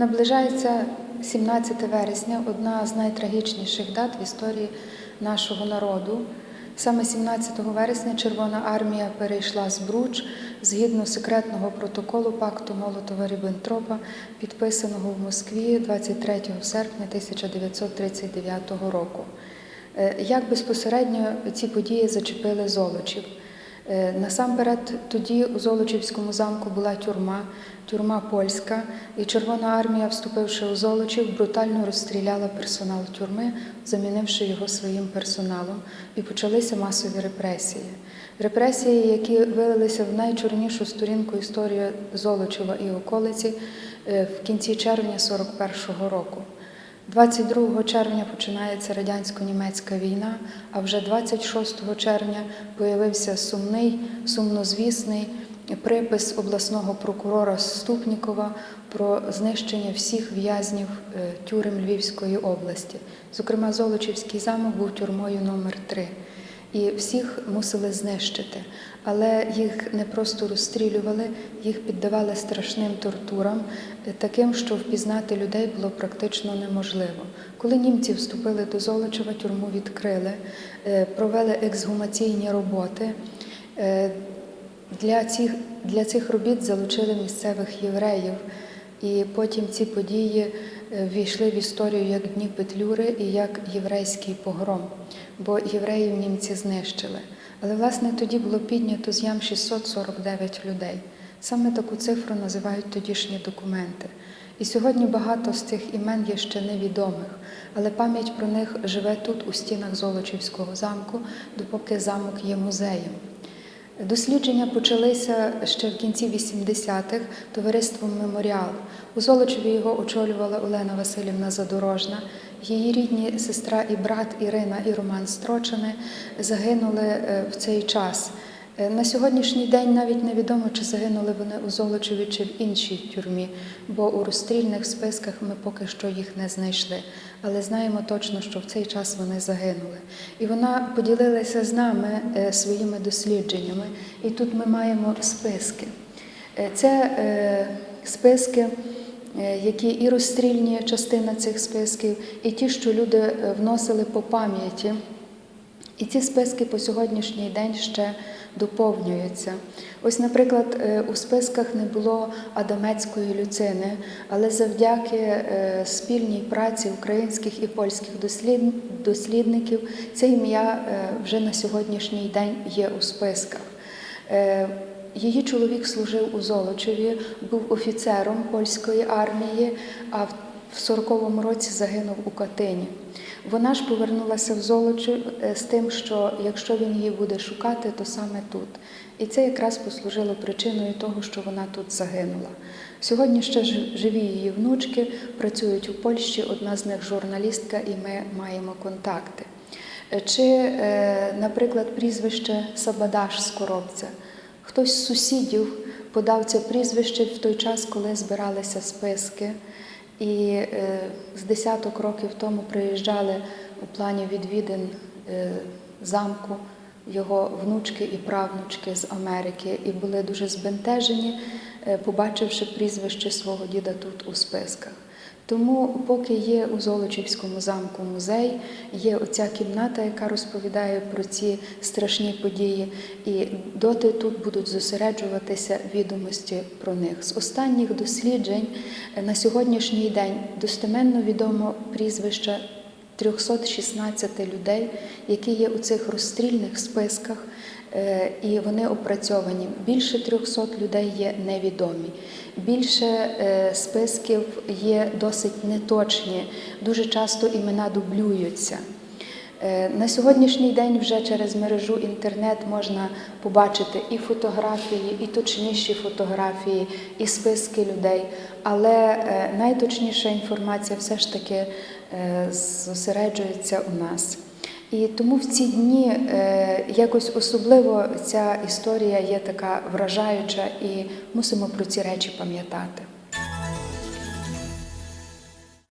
Наближається 17 вересня, одна з найтрагічніших дат в історії нашого народу. Саме 17 вересня Червона армія перейшла з Бруч згідно секретного протоколу пакту Молотова-Ріббентропа, підписаного в Москві 23 серпня 1939 року. Е, Як безпосередньо ці події зачепили Золочів? Е, Насамперед, тоді у Золочівському замку була тюрма, тюрма польська, і Червона армія, вступивши у Золочів, брутально розстріляла персонал тюрми, замінивши його своїм персоналом, і почалися масові репресії. Репресії, які вилилися в найчорнішу сторінку історії Золочева і околиці е, в кінці червня 41-го року. 22 червня починається радянсько-німецька війна, а вже 26 червня появився сумний, сумнозвісний припис обласного прокурора Ступнікова про знищення всіх в'язнів е, тюрем Львівської області. Зокрема, Золочівський замок був тюрмою номер 3 і всіх мусили знищити. Але їх не просто розстрілювали, їх піддавали страшним тортурам, таким, що впізнати людей було практично неможливо. Коли німці вступили до Золочева, тюрму відкрили, е, провели ексгумаційні роботи. Е, Для цих, для цих робіт залучили місцевих євреїв, і потім ці події ввійшли в історію як Дні Петлюри і як єврейський погром, бо євреїв німці знищили. Але власне тоді було піднято з ям 649 людей. Саме таку цифру називають тодішні документи. І сьогодні багато з цих імен є ще невідомих, але пам'ять про них живе тут, у стінах Золочівського замку, допоки замок є музеєм. Дослідження почалися ще в кінці 80-х товариством Меморіал. У Золочеві його очолювала Олена Васильівна Задорожна. Її рідні сестра і брат Ірина і Роман Строчини загинули е, в цей час. Е, На сьогоднішній день навіть невідомо, чи загинули вони у Золочеві чи в іншій тюрмі, бо у розстрільних списках ми поки що їх не знайшли. Але знаємо точно, що в цей час вони загинули. І вона поділилася з нами е, своїми дослідженнями. І тут ми маємо списки. Е, Це списки, які і розстрільні частина цих списків, і ті, що люди вносили по пам'яті. І ці списки по сьогоднішній день ще доповнюються. Ось, наприклад, е, у списках не було Адамецької люцини, але завдяки е, спільній праці українських і польських дослідників це ім'я е, вже на сьогоднішній день є у списках. Її чоловік служив у Золочеві, був офіцером польської армії, а в в 40-му році загинув у Катині. Вона ж повернулася в Золочів е, з тим, що якщо він її буде шукати, то саме тут. І це якраз послужило причиною того, що вона тут загинула. Сьогодні ще живі її внучки, працюють у Польщі, одна з них журналістка, і ми маємо контакти. Е, Чи, е, наприклад, прізвище Сабадаш з коробця. Хтось з сусідів подав це прізвище в той час, коли збиралися списки. І е, з десяток років тому приїжджали у плані відвідин е, замку його внучки і правнучки з Америки і були дуже збентежені, е, побачивши прізвище свого діда тут у списках. Тому, поки є у Золочівському замку музей, є оця кімната, яка розповідає про ці страшні події, і доти тут будуть зосереджуватися відомості про них. З останніх досліджень е, на сьогоднішній день достеменно відомо прізвища 316 людей, які є у цих розстрільних списках, і вони опрацьовані. Більше 300 людей є невідомі. Більше е, списків є досить неточні. Дуже часто імена дублюються. Е, На сьогоднішній день вже через мережу інтернет можна побачити і фотографії, і точніші фотографії, і списки людей. Але е, найточніша інформація все ж таки е, зосереджується у нас. І тому в ці дні е, якось особливо ця історія є така вражаюча, і мусимо про ці речі пам'ятати.